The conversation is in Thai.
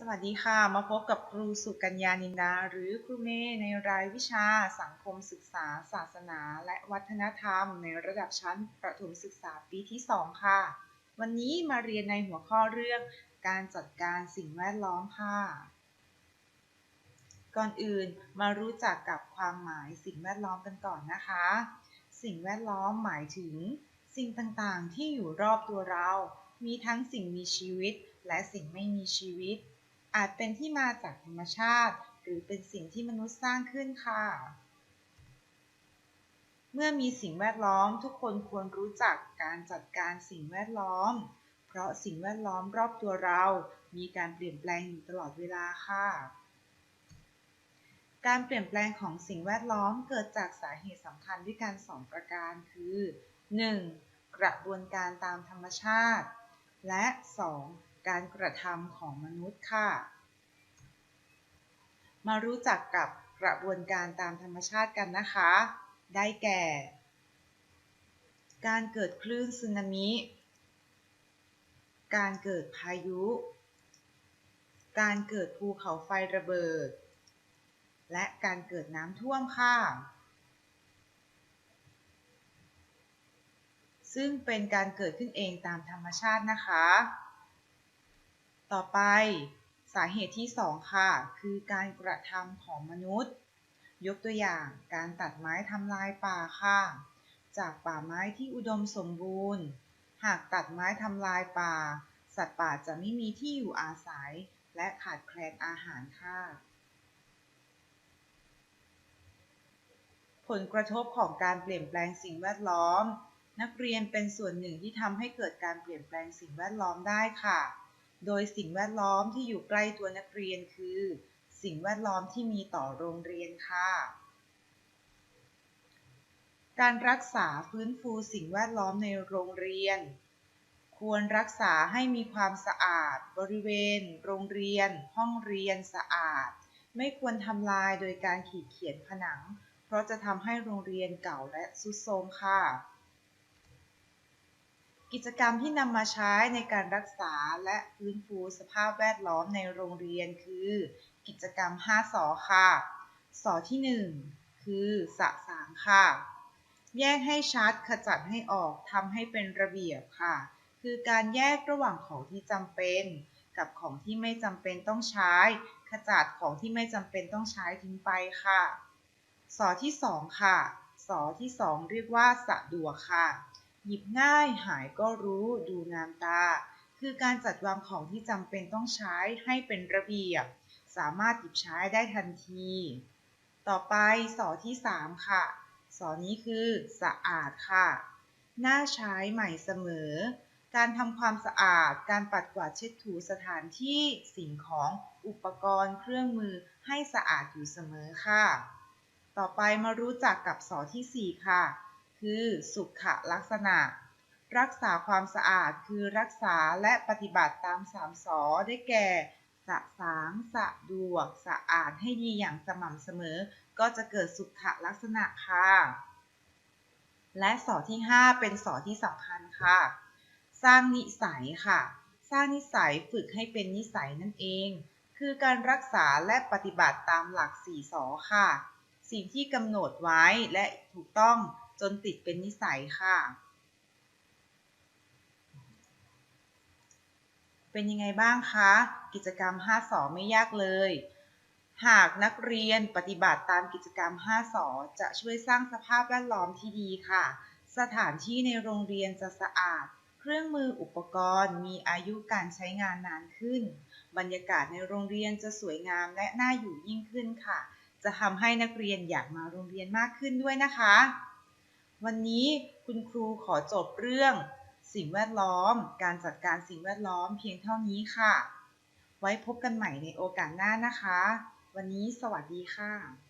สวัสดีค่ะ มาพบกับครูสุกัญญานินดา หรือครูเมย์ในรายวิชา สังคมศึกษา ศาสนา และวัฒนธรรม ในระดับชั้นประถมศึกษาปีที่ 2 ค่ะ วันนี้มาเรียนในหัวข้อเรื่อง การจัดการสิ่งแวดล้อมค่ะ ก่อนอื่นมารู้จักกับความหมายสิ่งแวดล้อมกันก่อนนะคะ สิ่งแวดล้อมหมายถึง สิ่งต่างๆ ที่อยู่รอบตัวเรา มีทั้งสิ่งมีชีวิต และสิ่งไม่มีชีวิต อาจเป็นที่มาจากธรรมชาติ หรือเป็นสิ่งที่มนุษย์สร้างขึ้นค่ะ เมื่อมีสิ่งแวดล้อมทุกคนควรรู้จักการจัดการสิ่งแวดล้อม เพราะสิ่งแวดล้อมรอบตัวเรา มีการเปลี่ยนแปลงอยู่ตลอดเวลาค่ะ การเปลี่ยนแปลงของสิ่งแวดล้อมเกิดจากสาเหตุสำคัญด้วยกันสองประการคือ 1. กระบวนการตามธรรมชาติ และ 2. การกระทำของมนุษย์ค่ะ มารู้จักกับกระบวนการตามธรรมชาติกันนะคะ ได้แก่ การเกิดคลื่นสึนามิ การเกิดพายุ การเกิดภูเขาไฟระเบิด และการเกิดน้ำท่วมค่ะ ซึ่งเป็นการเกิดขึ้นเองตามธรรมชาตินะคะ ต่อไปสาเหตุที่ 2 ค่ะ คือการกระทำของมนุษย์ ยกตัวอย่างการตัดไม้ทำลายป่าค่ะ จากป่าไม้ที่อุดมสมบูรณ์ หากตัดไม้ทำลายป่า สัตว์ป่าจะไม่มีที่อยู่อาศัย และขาดแคลนอาหารค่ะ ผลกระทบของการเปลี่ยนแปลงสิ่งแวดล้อม นักเรียนเป็นส่วนหนึ่งที่ทำให้เกิดการเปลี่ยนแปลงสิ่งแวดล้อมได้ค่ะ โดยสิ่งแวดล้อมที่อยู่ใกล้ตัวนักเรียนคือ สิ่งแวดล้อมที่มีต่อโรงเรียนค่ะ การรักษาฟื้นฟูสิ่งแวดล้อมในโรงเรียน ควรรักษาให้มีความสะอาด บริเวณ โรงเรียน ห้องเรียนสะอาด ไม่ควรทำลายโดยการขีดเขียนผนัง เพราะจะทำให้โรงเรียนเก่าและสุดโทรมค่ะ กิจกรรมที่นำมาใช้ในการรักษาและฟื้นฟูสภาพแวดล้อมในโรงเรียนคือ กิจกรรม 5สอค่ะสอที่ 1 คือสะสางค่ะ แยกให้ชัดขจัดให้ออกทำให้เป็นระเบียบค่ะ คือการแยกระหว่างของที่จำเป็น กับของที่ไม่จำเป็นต้องใช้ ขจัดของที่ไม่จำเป็นต้องใช้ทิ้งไปค่ะสอที่ 2 ค่ะสอที่ 2 เรียกว่าสะดวกค่ะ หยิบง่าย หายก็รู้ ดูงามตา คือการจัดวางของที่จำเป็นต้องใช้ให้เป็นระเบียบ สามารถหยิบใช้ได้ทันที ต่อไปสอที่ 3 ค่ะ สอนี้คือสะอาดค่ะ น่าใช้ใหม่เสมอ การทำความสะอาด การปัดกวาดเช็ดถูสถานที่สิ่งของอุปกรณ์เครื่องมือให้สะอาดอยู่เสมอค่ะ ต่อไปมารู้จักกับสอที่ 4 ค่ะ คือสุขลักษณะ รักษาความสะอาดคือรักษาและปฏิบัติตามสามสอได้แก่สะสางสะดวก สะอาดให้ดีอย่างสม่ำเสมอ ก็จะเกิดสุขลักษณะค่ะ และสอที่ 5 เป็นสอที่สำคัญค่ะ สร้างนิสัยค่ะ สร้างนิสัยฝึกให้เป็นนิสัยนั่นเอง คือการรักษาและปฏิบัติตามหลัก4สอค่ะ สิ่งที่กำหนดไว้และถูกต้อง จนติดเป็นนิสัยค่ะ เป็นยังไงบ้างคะ กิจกรรม 5สอไม่ยากเลย หากนักเรียนปฏิบัติตามกิจกรรม 5สอจะช่วยสร้างสภาพแวดล้อมที่ดีค่ะ สถานที่ในโรงเรียนจะสะอาด เครื่องมืออุปกรณ์ มีอายุการใช้งานนานขึ้น บรรยากาศในโรงเรียนจะสวยงามและน่าอยู่ยิ่งขึ้นค่ะจะทำให้นักเรียนอยากมาโรงเรียนมากขึ้นด้วยนะคะ วันนี้คุณครูขอจบเรื่อง สิ่งแวดล้อม การจัดการสิ่งแวดล้อมเพียงเท่านี้ค่ะ ไว้พบกันใหม่ในโอกาสหน้านะคะ วันนี้สวัสดีค่ะ